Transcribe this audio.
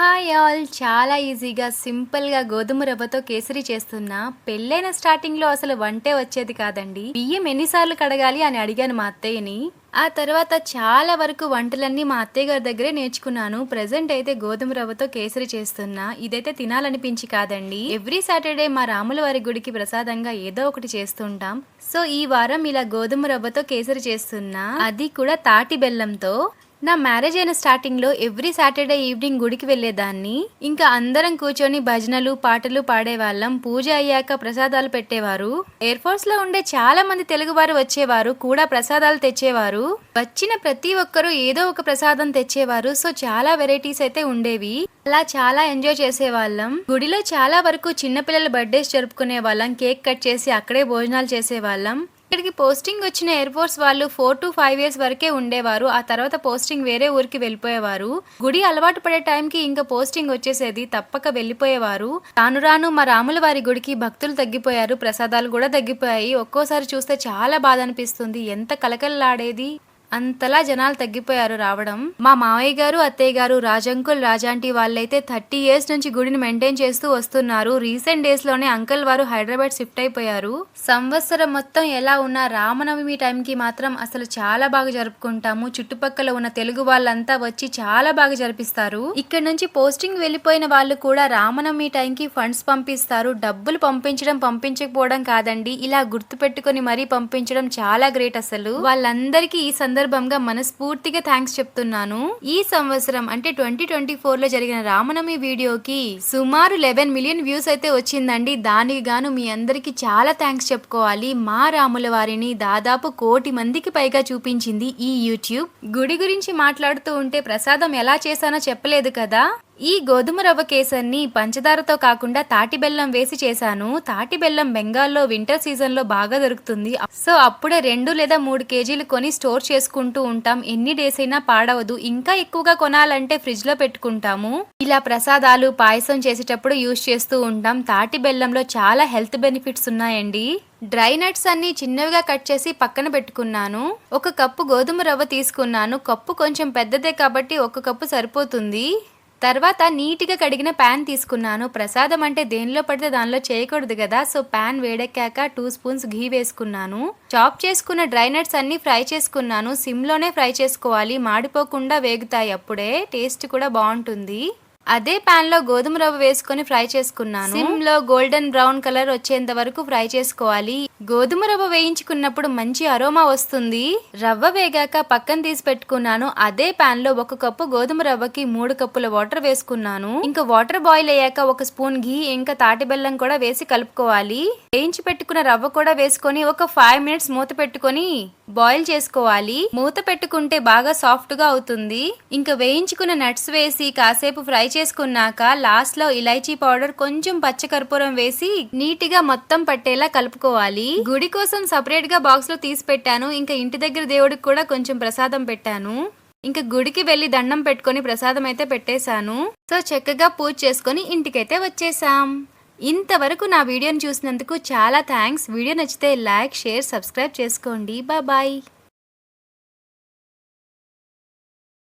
Hi all. చాలా ఈజీగా సింపుల్గా గోధుమ రవ్వతో కేసరి చేస్తున్నా. పెళ్ళైన స్టార్టింగ్లో అసలు వంటే వచ్చేది కాదండి. బియ్యం ఎన్నిసార్లు కడగాలి అని అడిగాను మా అత్తయ్యని. ఆ తర్వాత చాలా వరకు వంటలన్నీ మా అత్తయ్య గారి దగ్గరే నేర్చుకున్నాను. ప్రజెంట్ అయితే గోధుమ రవ్వతో కేసరి చేస్తున్నా. ఇదైతే తినాలనిపించి కాదండి. ఎవ్రీ సాటర్డే మా రాముల వారి గుడికి ప్రసాదంగా ఏదో ఒకటి చేస్తుంటాం. సో ఈ వారం ఇలా గోధుమ రవ్వతో కేసరి చేస్తున్నా. అది కూడా తాటి బెల్లంతో. నా మ్యారేజ్ అయిన స్టార్టింగ్లో ఎవ్రీ సాటర్డే ఈవినింగ్ గుడికి వెళ్ళేదాన్ని ఇంకా అందరం కూర్చొని భజనలు పాటలు పాడేవాళ్ళం. పూజ అయ్యాక ప్రసాదాలు పెట్టేవారు. ఎయిర్ ఫోర్స్లో ఉండే చాలా మంది తెలుగువారు వచ్చేవారు కూడా ప్రసాదాలు తెచ్చేవారు. వచ్చిన ప్రతి ఒక్కరూ ఏదో ఒక ప్రసాదం తెచ్చేవారు. సో చాలా వెరైటీస్ అయితే ఉండేవి. అలా చాలా ఎంజాయ్ చేసేవాళ్ళం. గుడిలో చాలా వరకు చిన్నపిల్లల బర్త్డేస్ జరుపుకునే వాళ్ళం కేక్ కట్ చేసి అక్కడే భోజనాలు చేసేవాళ్ళం. ఇక్కడికి పోస్టింగ్ వచ్చిన ఎయిర్ ఫోర్స్ వాళ్ళు ఫోర్ టు ఫైవ్ ఇయర్స్ వరకే ఉండేవారు. ఆ తర్వాత పోస్టింగ్ వేరే ఊరికి వెళ్ళిపోయేవారు. గుడి అలవాటు పడే టైంకి ఇంకా పోస్టింగ్ వచ్చేసేది తప్పక వెళ్ళిపోయేవారు. రాను రాను మా రాముల వారి గుడికి భక్తులు తగ్గిపోయారు. ప్రసాదాలు కూడా తగ్గిపోయాయి. ఒక్కోసారి చూస్తే చాలా బాధ అనిపిస్తుంది. ఎంత కలకలలాడేది అంతలా జనాలు తగ్గిపోయారు రావడం. మా మావయ్య గారు అత్తయ్య గారు రాజంకుల్ రాజాంటి వాళ్ళైతే థర్టీ ఇయర్స్ నుంచి గుడిని మెయింటైన్ చేస్తూ వస్తున్నారు. రీసెంట్ డేస్లోనే అంకుల్ వారు హైదరాబాద్ షిఫ్ట్ అయిపోయారు. సంవత్సరం మొత్తం ఎలా ఉన్నా రామనవమి టైంకి మాత్రం అసలు చాలా బాగా జరుపుకుంటాము. చుట్టుపక్కల ఉన్న తెలుగు వాళ్ళంతా వచ్చి చాలా బాగా జరిపిస్తారు. ఇక్కడ నుంచి పోస్టింగ్ వెళ్ళిపోయిన వాళ్ళు కూడా రామనవమి టైంకి ఫండ్స్ పంపిస్తారు. డబ్బులు పంపించడం పంపించకపోవడం కాదండి. ఇలా గుర్తు పెట్టుకుని మరీ పంపించడం చాలా గ్రేట్ అసలు. వాళ్ళందరికీ ఈ సందర్భంగా మనస్ఫూర్తిగా థ్యాంక్స్ చెప్తున్నాను. ఈ సంవత్సరం అంటే ట్వంటీ ట్వంటీ ఫోర్లో జరిగిన రామనవమి వీడియోకి సుమారు లెవెన్ మిలియన్ వ్యూస్ అయితే వచ్చిందండి. దానికి గాను మీ అందరికి చాలా థ్యాంక్స్ చెప్పుకోవాలి. మా రాముల వారిని దాదాపు కోటి మందికి పైగా చూపించింది ఈ యూట్యూబ్. గుడి గురించి మాట్లాడుతూ ఉంటే ప్రసాదం ఎలా చేశానో చెప్పలేదు కదా? ఈ గోధుమ రవ్వ కేసర్ని పంచదారతో కాకుండా తాటి బెల్లం వేసి చేశాను. తాటి బెల్లం బెంగాల్లో వింటర్ సీజన్లో బాగా దొరుకుతుంది. సో అప్పుడే రెండు లేదా మూడు కేజీలు కొని స్టోర్ చేసుకుంటూ ఉంటాం. ఎన్ని డేస్ అయినా పాడవదు. ఇంకా ఎక్కువగా కొనాలంటే ఫ్రిడ్జ్లో పెట్టుకుంటాము. ఇలా ప్రసాదాలు పాయసం చేసేటప్పుడు యూజ్ చేస్తూ ఉంటాం. తాటి బెల్లంలో చాలా హెల్త్ బెనిఫిట్స్ ఉన్నాయండి. డ్రై నట్స్ అన్ని చిన్నవిగా కట్ చేసి పక్కన పెట్టుకున్నాను. ఒక కప్పు గోధుమ రవ్వ తీసుకున్నాను. కప్పు కొంచెం పెద్దదే కాబట్టి ఒక కప్పు సరిపోతుంది. తర్వాత నీట్గా కడిగిన ప్యాన్ తీసుకున్నాను. ప్రసాదం అంటే దేనిలో పడితే దానిలో చేయకూడదు కదా. సో ప్యాన్ వేడెక్కాక టూ స్పూన్స్ ఘీ వేసుకున్నాను. చాప్ చేసుకున్న డ్రై నట్స్ అన్ని ఫ్రై చేసుకున్నాను. సిమ్లోనే ఫ్రై చేసుకోవాలి. మాడిపోకుండా వేగుతాయి అప్పుడే. టేస్ట్ కూడా బాగుంటుంది. అదే పాన్లో గోధుమ రవ్వ వేసుకొని ఫ్రై చేసుకున్నాను. సిమ్లో గోల్డెన్ బ్రౌన్ కలర్ వచ్చేంత వరకు ఫ్రై చేసుకోవాలి. గోధుమ రవ్వ వేయించుకున్నప్పుడు మంచి అరోమా వస్తుంది. రవ్వ వేగాక పక్కన తీసి పెట్టుకున్నాను. అదే పాన్లో ఒక కప్పు గోధుమ రవ్వకి మూడు కప్పుల వాటర్ వేసుకున్నాను. ఇంకా వాటర్ బాయిల్ అయ్యాక ఒక స్పూన్ ఘీ ఇంకా తాటి బెల్లం కూడా వేసి కలుపుకోవాలి. వేయించి పెట్టుకున్న రవ్వ కూడా వేసుకొని ఒక ఫైవ్ మినిట్స్ మూత పెట్టుకొని బాయిల్ చేసుకోవాలి. మూత పెట్టుకుంటే బాగా సాఫ్ట్గా అవుతుంది. ఇంకా వేయించుకున్న నట్స్ వేసి కాసేపు ఫ్రై చేసుకున్నాక లాస్ట్లో ఇలైచీ పౌడర్ కొంచెం పచ్చకర్పూరం వేసి నీట్గా మొత్తం పట్టేలా కలుపుకోవాలి. గుడి కోసం సపరేట్గా బాక్స్లో తీసి పెట్టాను. ఇంకా ఇంటి దగ్గర దేవుడికి కూడా కొంచెం ప్రసాదం పెట్టాను. ఇంకా గుడికి వెళ్ళి దండం పెట్టుకొని ప్రసాదం అయితే పెట్టేశాను. సో చక్కగా పూజ చేసుకొని ఇంటికైతే వచ్చేసాం ఇంతవరకు నా వీడియోని చూసినందుకు చాలా థ్యాంక్స్. వీడియో నచ్చితే లైక్ షేర్ సబ్స్క్రైబ్ చేసుకోండి. బాయ్.